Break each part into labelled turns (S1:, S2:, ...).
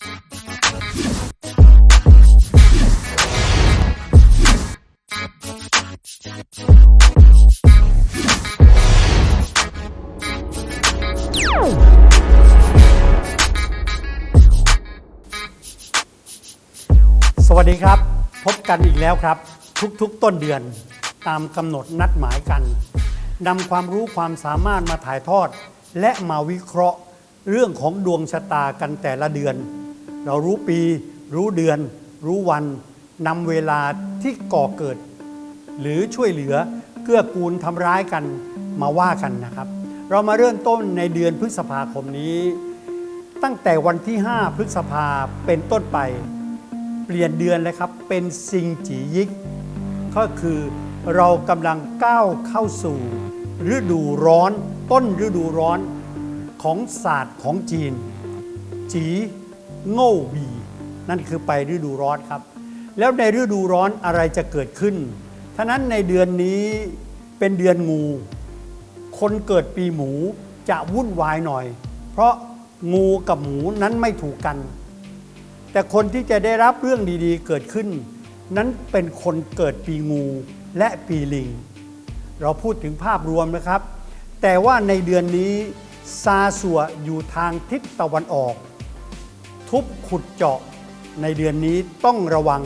S1: สวัสดีครับ พบกันอีกแล้วครับ ทุกๆต้นเดือนตามกำหนดนัดหมายกันนำความรู้ความสามารถมาถ่ายทอด และมาวิเคราะห์เรื่องของดวงชะตากันแต่ละเดือน เรารู้ปี รู้เดือน รู้วันนำเวลาที่ก่อเกิด หรือช่วยเหลือเกื้อกูลทำร้ายกันมาว่ากันนะครับ เรามาเริ่มต้นในเดือนพฤษภาคมนี้ ตั้งแต่วันที่ 5 พฤษภาเป็นต้นไป เปลี่ยนเดือนเลยครับเป็นซิงจียิก ก็คือเรากำลังก้าวเข้าสู่ ฤดูร้อน ต้นฤดูร้อนของศาสตร์ของจีน จี โง่บีนั่นคือไปฤดูร้อนครับ แล้วในฤดูร้อนอะไรจะเกิดขึ้นท่านั้นในเดือนนี้เป็นเดือนงู คนเกิดปีหมูจะวุ่นวายหน่อย เพราะงูกับหมูนั้นไม่ถูกกัน แต่คนที่จะได้รับเรื่องดีๆ เกิดขึ้น นั้นเป็นคนเกิดปีงูและปีลิง เราพูดถึงภาพรวมนะครับ แต่ว่าในเดือนนี้ซาสัวอยู่ทางทิศตะวันออก ทุบขุดเจาะในเดือนนี้ต้องระวัง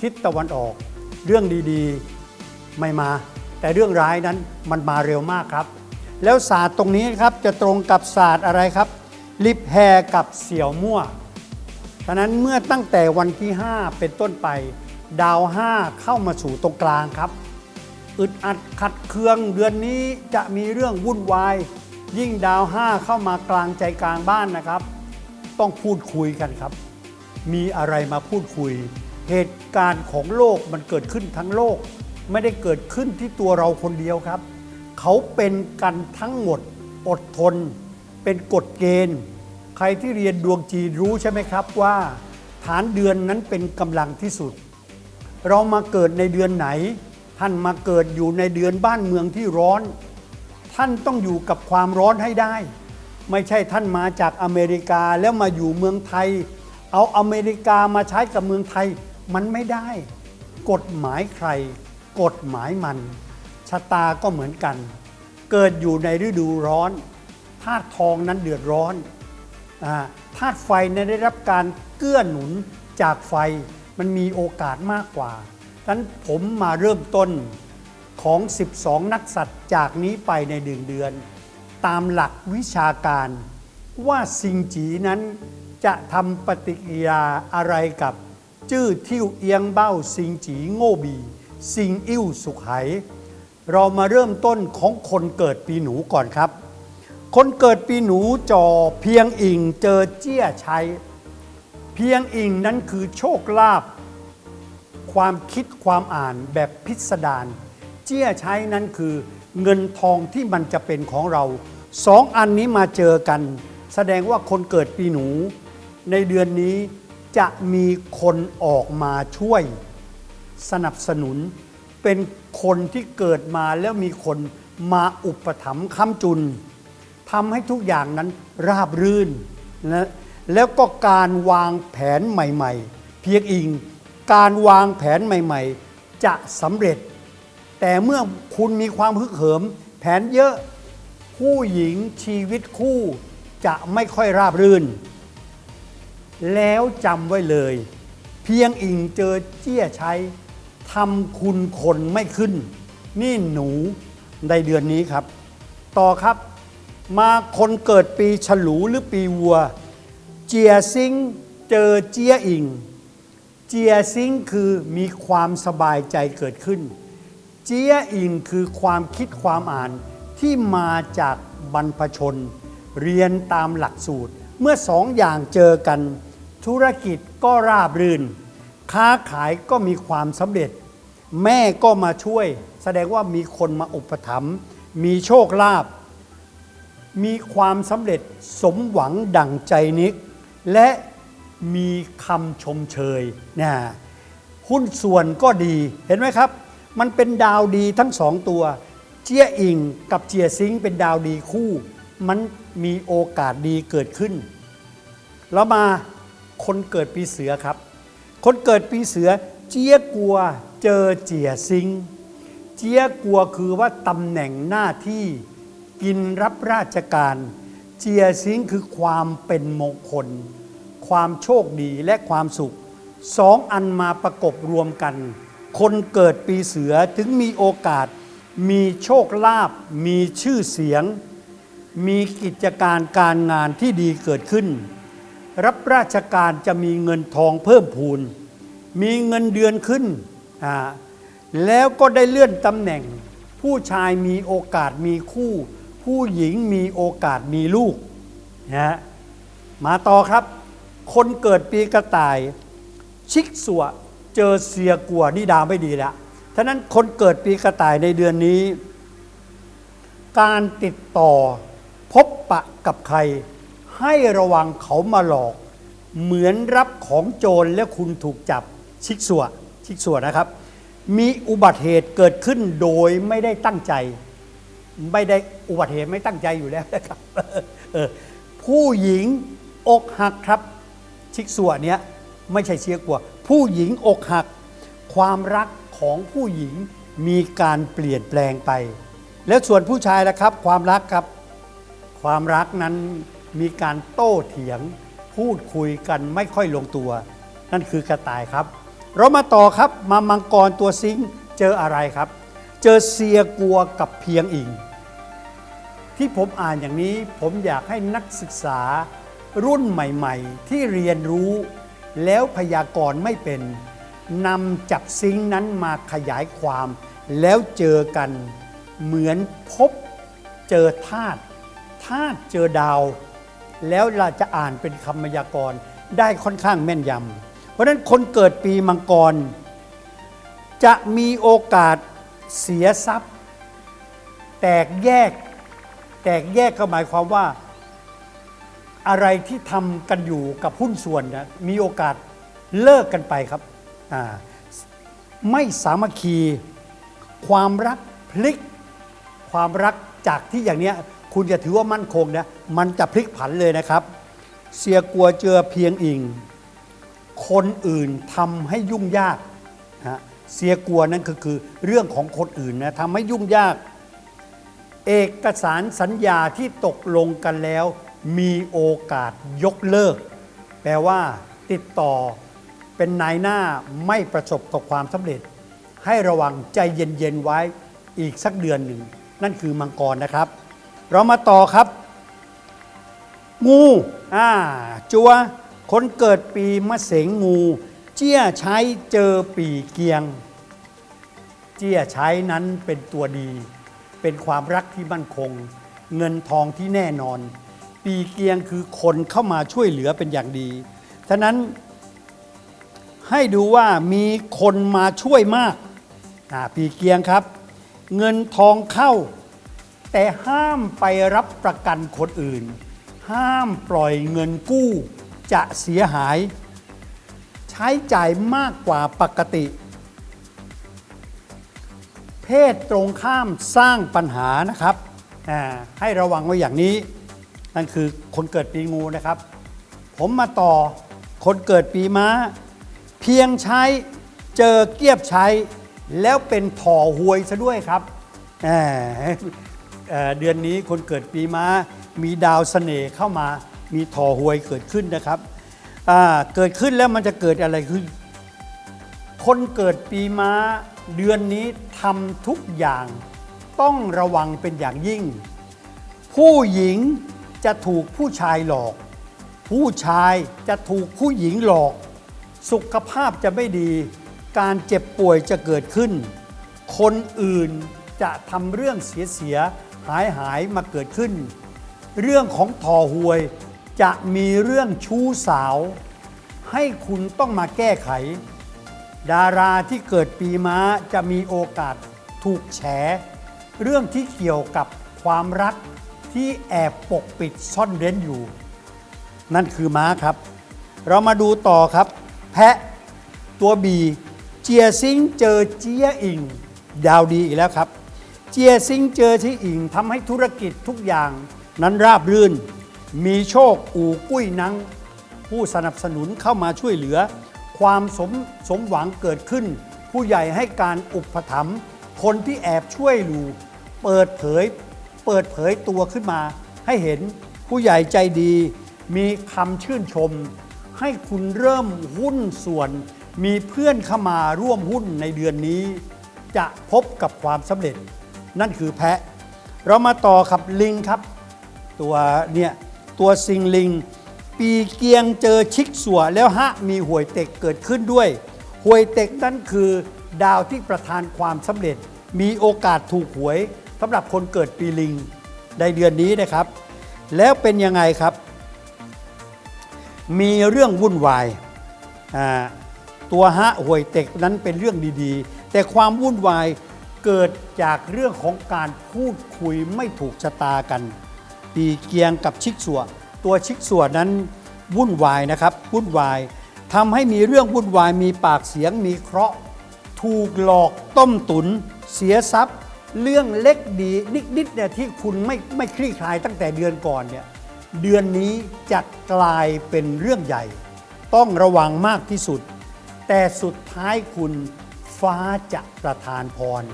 S1: ทิศตะวันออก เรื่องดีๆไม่มา แต่เรื่องร้ายนั้นมันมาเร็วมากครับ แล้วศาสตร์ตรงนี้ครับจะตรงกับศาสตร์อะไรครับลิบแฮกับเสี่ยวมั่วฉะนั้นเมื่อตั้งแต่วันที่ 5 เป็นต้นไป ดาว 5 เข้ามาสู่ตรงกลางครับอึดอัดขัดเคืองเดือนนี้จะมีเรื่องวุ่นวาย ยิ่งดาว 5 เข้ามากลางใจกลางบ้านนะครับ ต้องพูดคุยกันครับ มีอะไรมาพูดคุย เหตุการณ์ของโลกมันเกิดขึ้นทั้งโลก ไม่ได้เกิดขึ้นที่ตัวเราคนเดียวครับ เขาเป็นกันทั้งหมดอดทน เป็นกฎเกณฑ์ ใครที่เรียนดวงจีนรู้ใช่ไหมครับว่า ฐานเดือนนั้นเป็นกำลังที่สุด เรามาเกิดในเดือนไหน ท่านมาเกิดอยู่ในเดือนบ้านเมืองที่ร้อน ท่านต้องอยู่กับความร้อนให้ได้ ไม่ใช่ท่านมาจากอเมริกาแล้วมาอยู่เมืองไทย เอาอเมริกามาใช้กับเมืองไทย มันไม่ได้ กฎหมายใคร กฎหมายมัน ชะตาก็เหมือนกัน เกิดอยู่ในฤดูร้อนธาตุทองนั้นเดือดร้อนธาตุไฟนี่ยได้รับการเกื้อหนุนจากไฟมันมีโอกาสมากกว่าดังนั้นผมมาเริ่มต้นของ 12 นักสัตว์จากนี้ไปในเดือนเดือน ตามหลักวิชาการ ว่าซิงจีนั้นจะทำปฏิกิริยาอะไรกับ จื้อทิวเอียงเบ้าซิงจีโง่บีซิงอิ่วสุขไหเรามาเริ่มต้นของคนเกิดปีหนูก่อนครับ คนเกิดปีหนูจอเพียงอิงเจอเจี้ยชัยเพียงอิงนั้นคือโชคลาภความคิดความอ่านแบบพิสดารเจี้ยชัยนั้นคือ เงินทองที่มันจะเป็นของเราสองอันนี้มาเจอกัน แสดงว่าคนเกิดปีหนู ในเดือนนี้จะมีคนออกมาช่วย สนับสนุน เป็นคนที่เกิดมาแล้วมีคนมาอุปถัมภ์ค้ำจุนทำให้ทุกอย่างนั้นราบรื่นนะแล้วก็การวางแผนใหม่ ๆ เพียงอิง การวางแผนใหม่ ๆ จะสำเร็จ แต่เมื่อคุณมีความฮึกเหิม แผนเยอะผู้หญิงชีวิตคู่จะไม่ค่อยราบรื่น แล้วจำไว้เลย เพียงอิงเจอเจี้ยใช้ทำคุณคนไม่ขึ้น นี่หนูในเดือนนี้ครับ ต่อครับมาคนเกิดปีฉลูหรือปีวัว เจียซิงเจอเจียอิง เจียซิงคือมีความสบายใจเกิดขึ้น เจียอิงคือความคิดความอ่านที่มาจากบรรพชน เรียนตามหลักสูตร เมื่อสองอย่างเจอกัน ธุรกิจก็ราบรื่น ค้าขายก็มีความสำเร็จ แม่ก็มาช่วย แสดงว่ามีคนมาอุปถัมภ์มีโชคลาภมีความสำเร็จสมหวังดั่งใจนิก และมีคำชมเชยนะหุ้นส่วนก็ดีเห็นไหมครับ มันเป็นดาวดีทั้งสองตัว เจียอิงกับเจียซิงเป็นดาวดีคู่ มันมีโอกาสดีเกิดขึ้น แล้วมาคนเกิดปีเสือครับ คนเกิดปีเสือ เจียกัวเจอเจียซิง เจียกัวคือว่าตำแหน่งหน้าที่กินรับราชการ เจียซิงคือความเป็นมงคล ความโชคดีและความสุขสองอันมาประกบรวมกัน คนเกิดปีเสือถึงมีโอกาส มีโชคลาภมีชื่อเสียง มีกิจการการงานที่ดีเกิดขึ้น รับราชการจะมีเงินทองเพิ่มพูน มีเงินเดือนขึ้น แล้วก็ได้เลื่อนตำแหน่ง ผู้ชายมีโอกาสมีคู่ ผู้หญิงมีโอกาสมีลูกนะฮะมาต่อครับ คนเกิดปีกระต่าย ชิกสัว เจอเสียกัวนี่ดาวไม่ดีแล้วท่านั้นคนเกิดปีกระต่ายในเดือนนี้ การติดต่อพบปะกับใคร ให้ระวังเขามาหลอก เหมือนรับของโจรและคุณถูกจับชิกสัวชิกสัวนะครับ มีอุบัติเหตุเกิดขึ้นโดยไม่ได้ตั้งใจ ไม่ได้อุบัติเหตุไม่ตั้งใจอยู่แล้วนะครับผู้หญิงอกหักครับ ชิกสัวเนี้ยไม่ใช่เชียกัว ผู้หญิงอกหัก ความรักของผู้หญิงมีการเปลี่ยนแปลงไป แล้วส่วนผู้ชายล่ะครับ ความรักครับ ความรักนั้นมีการโต้เถียง พูดคุยกันไม่ค่อยลงตัว นั่นคือกระต่ายครับ เรามาต่อครับมามังกรตัวซิงเจออะไรครับ เจอเซียกัวกับเพียงอิง ที่ผมอ่านอย่างนี้ผมอยากให้นักศึกษารุ่นใหม่ ๆ ที่เรียนรู้ แล้วพยากรณ์ไม่เป็นนำจับซิงนั้นมาขยายความ แล้วเจอกันเหมือนพบเจอธาตุธาตุเจอดาว แล้วเราจะอ่านเป็นคำพยากรณ์ได้ค่อนข้างแม่นยำเพราะนั้นคนเกิดปีมังกร จะมีโอกาสเสียทรัพย์ แตกแยก แตกแยกก็หมายความว่า อะไรที่ทำกันอยู่กับหุ้นส่วนนะมีโอกาสเลิกกันไปครับ ไม่สามัคคี ความรักพลิก ความรักจากที่อย่างเนี้ยคุณจะถือว่ามั่นคงนะมันจะพลิกผันเลยนะครับ เสียกลัวเจอเพียงอิง คนอื่นทำให้ยุ่งยากนะเสียกลัวนั่นก็คือเรื่องของคนอื่นนะทำให้ยุ่งยาก เอกสารสัญญาที่ตกลงกันแล้ว มีโอกาสยกเลิก แปลว่า ติดต่อเป็นนายหน้าไม่ประสบกับความสำเร็จ ให้ระวังใจเย็นๆไว้อีกสักเดือนหนึ่ง นั่นคือมังกรนะครับ เรามาต่อครับ งูอ่าจัวคนเกิดปีมะเสงงู เจี้ยใช้เจอปีเกียง เจี้ยใช้นั้นเป็นตัวดี เป็นความรักที่มั่นคง เงินทองที่แน่นอน ปีเกียงคือคนเข้ามาช่วยเหลือเป็นอย่างดีฉะนั้นให้ดูว่ามีคนมาช่วยมากาปีเกียงครับ เงินทองเข้า แต่ห้ามไปรับประกันคนอื่น ห้ามปล่อยเงินกู้จะเสียหาย ใช้จ่ายมากกว่าปกติ เพศตรงข้ามสร้างปัญหานะครับให้ระวังไว้อย่างนี้ นั่นคือคนเกิดปีงูนะครับ ผมมาต่อคนเกิดปีม้า เพียงใช้เจอเกียบใช้ แล้วเป็นถ่อหวยซะด้วยครับเเดือนนี้คนเกิดปีม้า มีดาวเสน่ห์เข้ามา มีถ่อหวยเกิดขึ้นนะครับเกิดขึ้นแล้วมันจะเกิดอะไรขึ้น คนเกิดปีม้า เดือนนี้ทำทุกอย่าง ต้องระวังเป็นอย่างยิ่ง ผู้หญิง จะถูกผู้ชายหลอก ผู้ชายจะถูกผู้หญิงหลอก สุขภาพจะไม่ดี การเจ็บป่วยจะเกิดขึ้น คนอื่นจะทำเรื่องเสียเสียหายหายมาเกิดขึ้น เรื่องของทอหวยจะมีเรื่องชู้สาว ให้คุณต้องมาแก้ไข ดาราที่เกิดปีม้าจะมีโอกาสถูกแฉ เรื่องที่เกี่ยวกับความรัก ที่แอบปกปิดซ่อนเร้นอยู่ นั่นคือม้าครับ เรามาดูต่อครับ แพะตัวบีเจียซิงเจอเจียอิง ดาวดีอีกแล้วครับ เจียซิงเจอที่อิงทำให้ธุรกิจทุกอย่างนั้นราบรื่น มีโชคอู่กุ้ยนัง ผู้สนับสนุนเข้ามาช่วยเหลือ ความสมสมหวังเกิดขึ้น ผู้ใหญ่ให้การอุปถัมภ์คนที่แอบช่วยอยู่เปิดเผย เปิดเผยตัวขึ้นมา ให้เห็นผู้ใหญ่ใจดี มีคำชื่นชม ให้คุณเริ่มหุ้นส่วน มีเพื่อนเข้ามาร่วมหุ้นในเดือนนี้ จะพบกับความสำเร็จ นั่นคือแพะ เรามาต่อครับลิงครับ ตัวเนี่ยตัวซิงลิง ปีเกียงเจอชิกสัวแล้วฮะมีหวยเต็กเกิดขึ้นด้วยหวยเต็กนั่นคือดาวที่ประทานความสำเร็จ มีโอกาสถูกหวย สำหรับคนเกิดปีลิงในเดือนนี้นะครับ แล้วเป็นยังไงครับ มีเรื่องวุ่นวายตัวฮะหวยเต็กนั้นเป็นเรื่องดีๆ แต่ความวุ่นวายเกิดจากเรื่องของการพูดคุยไม่ถูกชะตากันปีเกียงกับชิกสัวตัวชิกสัวนั้นวุ่นวายนะครับวุ่นวายทำให้มีเรื่องวุ่นวายมีปากเสียงมีเคราะห์ถูกหลอกต้มตุน เสียทรัพย์ เรื่องเล็กดีนิดๆเนี่ยที่คุณไม่ไม่คลี่คลายตั้งแต่เดือนก่อนเนี่ยเดือนนี้จะกลายเป็นเรื่องใหญ่ ต้องระวังมากที่สุด แต่สุดท้ายคุณฟ้าจะประทานพร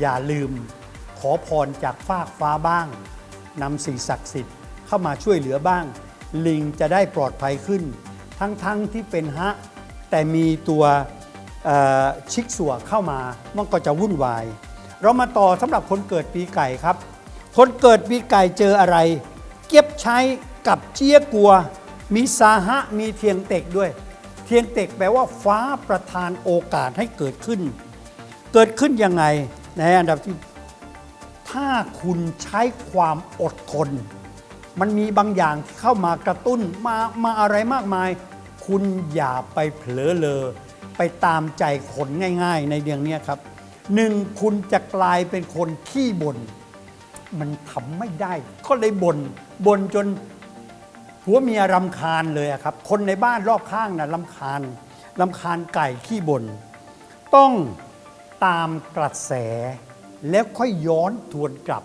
S1: อย่าลืมขอพรจากฟากฟ้าบ้างนำสิ่งศักดิ์สิทธิ์เข้ามาช่วยเหลือบ้าง ลิงจะได้ปลอดภัยขึ้น ทั้งๆทที่เป็นฮะ แต่มีตัวชิกสัวเข้ามามันก็จะวุ่นวาย เรามาต่อสำหรับคนเกิดปีไก่ครับ คนเกิดปีไก่เจออะไร เก็บใช้กับเจี๊ยกัว มีสาหะมีเทียงเตกด้วย เทียงเตกแปลว่าฟ้าประทานโอกาสให้เกิดขึ้น เกิดขึ้นยังไงในอันดับที่ถ้าคุณใช้ความอดทน มันมีบางอย่างที่เข้ามากระตุ้นมามาอะไรมากมาย คุณอย่าไปเผลอเลอไปตามใจคนง่าย ๆ ในเดือนนี้ครับ หนึ่งคุณจะกลายเป็นคนขี้บน่นมันทำไม่ได้ ก็เลยบน่นบ่นจนผัวเมียรำคาญเลยครับ คนในบ้านรอบข้างนะ่ะรำคาญรำคาญไก่ขี้บน่นต้องตามกระแส แล้วค่อยย้อนทวนกลับ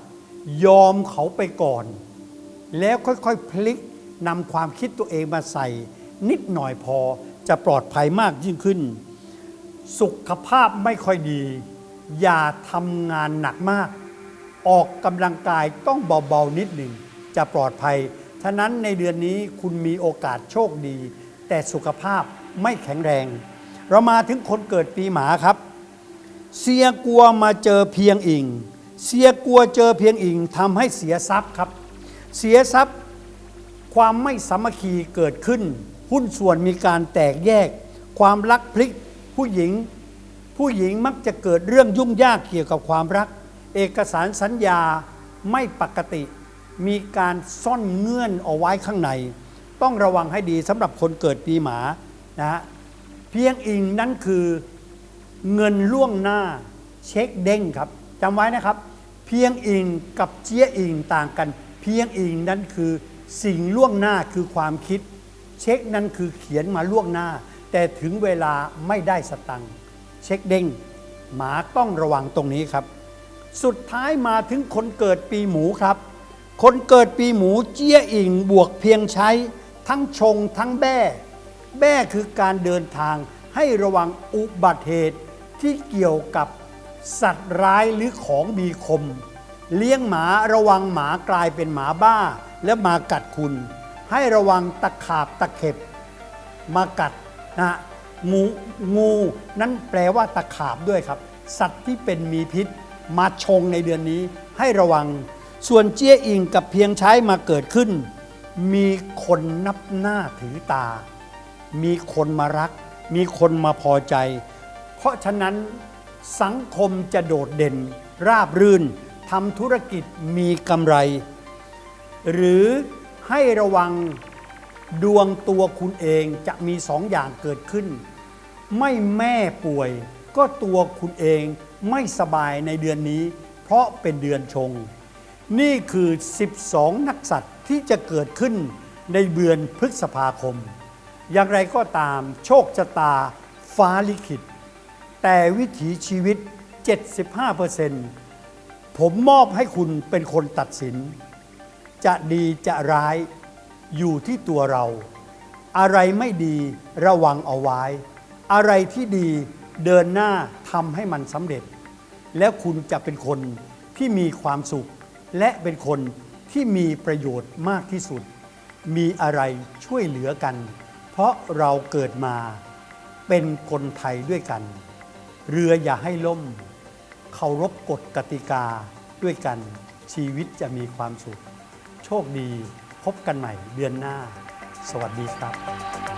S1: ยอมเขาไปก่อน แล้วค่อยๆพลิกนำความคิดตัวเองมาใส่ นิดหน่อยพอจะปลอดภัยมากยิ่งขึ้น สุขภาพไม่ค่อยดี อย่าทำงานหนักมาก ออกกำลังกายต้องเบาๆนิดหนึ่ง จะปลอดภัยฉะนั้นในเดือนนี้คุณมีโอกาสโชคดี แต่สุขภาพไม่แข็งแรง เรามาถึงคนเกิดปีหมาครับ เสียกลัวมาเจอเพียงอิง เสียกลัวเจอเพียงอิงทำให้เสียทรัพย์ครับ เสียทรัพย์ ความไม่สามัคคีเกิดขึ้น หุ้นส่วนมีการแตกแยก ความรักพลิกผู้หญิง ผู้หญิงมักจะเกิดเรื่องยุ่งยากเกี่ยวกับความรัก เอกสารสัญญาไม่ปกติ มีการซ่อนเงื่อนเอาไว้ข้างใน ต้องระวังให้ดีสำหรับคนเกิดปีหมานะฮะเพียงอิงนั้นคือเงินล่วงหน้าเช็คเด้งครับจำไว้นะครับ เพียงอิงกับเจียอิงต่างกัน เพียงอิงนั้นคือสิ่งล่วงหน้าคือความคิด เช็คนั้นคือเขียนมาล่วงหน้า แต่ถึงเวลาไม่ได้สตังค์ เช็คเด้งหมาต้องระวังตรงนี้ครับ สุดท้ายมาถึงคนเกิดปีหมูครับ คนเกิดปีหมูเจี้ยอิงบวกเพียงใช้ ทั้งชงทั้งแบ้แบ้คือการเดินทางให้ระวังอุบัติเหตุที่เกี่ยวกับสัตว์ร้ายหรือของมีคม เลี้ยงหมาระวังหมากลายเป็นหมาบ้า และมากัดคุณ ให้ระวังตะขาบตะเข็บ มากัดนะฮะ งูงูนั้นแปลว่าตะขาบด้วยครับ สัตว์ที่เป็นมีพิษมาชงในเดือนนี้ให้ระวัง ส่วนเจี้ยอิงกับเพียงใช้มาเกิดขึ้น มีคนนับหน้าถือตา มีคนมารัก มีคนมาพอใจ เพราะฉะนั้นสังคมจะโดดเด่น ราบรื่นทำธุรกิจมีกำไร หรือให้ระวังดวงตัวคุณเองจะมีสองอย่างเกิดขึ้น ไม่แม่ป่วย ก็ตัวคุณเองไม่สบายในเดือนนี้ เพราะเป็นเดือนชง นี่คือ 12 นักสัตว์ที่จะเกิดขึ้นในเดือนพฤษภาคม อย่างไรก็ตามโชคชะตาฟ้าลิขิต แต่วิถีชีวิต 75%ผมมอบให้คุณเป็นคนตัดสิน จะดีจะร้ายอยู่ที่ตัวเรา อะไรไม่ดีระวังเอาไว้ อะไรที่ดีเดินหน้าทำให้มันสำเร็จ แล้วคุณจะเป็นคนที่มีความสุข และเป็นคนที่มีประโยชน์มากที่สุด มีอะไรช่วยเหลือกัน เพราะเราเกิดมาเป็นคนไทยด้วยกัน เรืออย่าให้ล่ม เคารพกฎกติกาด้วยกัน ชีวิตจะมีความสุข โชคดีพบกันใหม่เดือนหน้า สวัสดีครับ